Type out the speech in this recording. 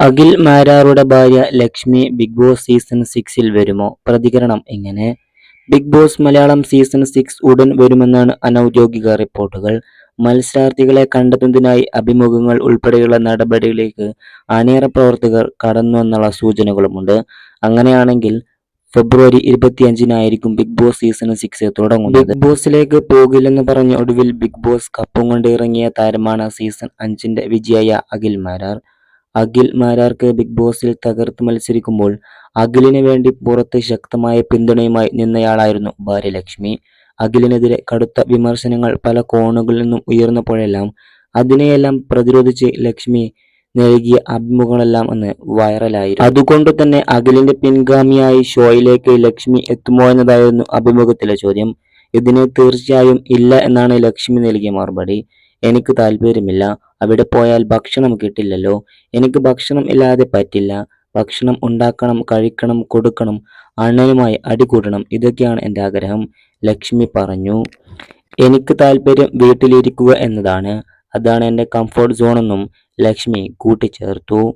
അഖിൽ മാരാറുടെ ഭാര്യ Lakshmi big Boss season സിക്സിൽ വരുമോ? പ്രതികരണം എങ്ങനെ? Bigg Boss Malayalam season six ഉടൻ വരുമെന്നാണ് അനൌദ്യോഗിക റിപ്പോർട്ടുകൾ. മത്സരാർത്ഥികളെ കണ്ടെത്തുന്നതിനായി അഭിമുഖങ്ങൾ ഉൾപ്പെടെയുള്ള നടപടികളിലേക്ക് അണിയറ പ്രവർത്തകർ കടന്നുവെന്നുള്ള സൂചനകളുമുണ്ട്. അങ്ങനെയാണെങ്കിൽ ഫെബ്രുവരി ഇരുപത്തിയഞ്ചിനായിരിക്കും ബിഗ് ബോസ് സീസൺ സിക്സ് തുടങ്ങുന്നത്. ബിഗ് ബോസിലേക്ക് പോകില്ലെന്ന് പറഞ്ഞ് ഒടുവിൽ ബിഗ് ബോസ് കപ്പും കൊണ്ട് ഇറങ്ങിയ താരമാണ് സീസൺ അഞ്ചിന്റെ വിജയായ അഖിൽ മാരാർ. അഖിൽ മാരാർക്ക് ബിഗ് ബോസിൽ തകർത്ത് മത്സരിക്കുമ്പോൾ അഖിലിന് വേണ്ടി പുറത്ത് ശക്തമായ പിന്തുണയുമായി നിന്നയാളായിരുന്നു ഭാര്യലക്ഷ്മി. അഖിലിനെതിരെ കടുത്ത വിമർശനങ്ങൾ പല കോണുകളിൽ നിന്നും ഉയർന്നപ്പോഴെല്ലാം അതിനെയെല്ലാം പ്രതിരോധിച്ച് ലക്ഷ്മി നൽകിയ അഭിമുഖങ്ങളെല്ലാം അന്ന് വൈറലായിരുന്നു. അതുകൊണ്ട് തന്നെ അഖിലിന്റെ പിൻഗാമിയായി ഷോയിലേക്ക് ലക്ഷ്മി എത്തുമോ എന്നതായിരുന്നു അഭിമുഖത്തിലെ ചോദ്യം. ഇതിന് തീർച്ചയായും ഇല്ല എന്നാണ് ലക്ഷ്മി നൽകിയ മറുപടി. എനിക്ക് താല്പര്യമില്ല. അവിടെ പോയാൽ ഭക്ഷണം കിട്ടില്ലല്ലോ. എനിക്ക് ഭക്ഷണം ഇല്ലാതെ പറ്റില്ല. ഭക്ഷണം ഉണ്ടാക്കണം കഴിക്കണം കൊടുക്കണം അണ്ണനുമായി അടികൂടണം ഇതൊക്കെയാണ് എന്റെ ആഗ്രഹം ലക്ഷ്മി പറഞ്ഞു. എനിക്ക് താല്പര്യം വീട്ടിലിരിക്കുക എന്നതാണ്. അതാണ് എന്റെ കംഫോർട്ട് സോണെന്നും ലക്ഷ്മി കൂട്ടിച്ചേർത്തു.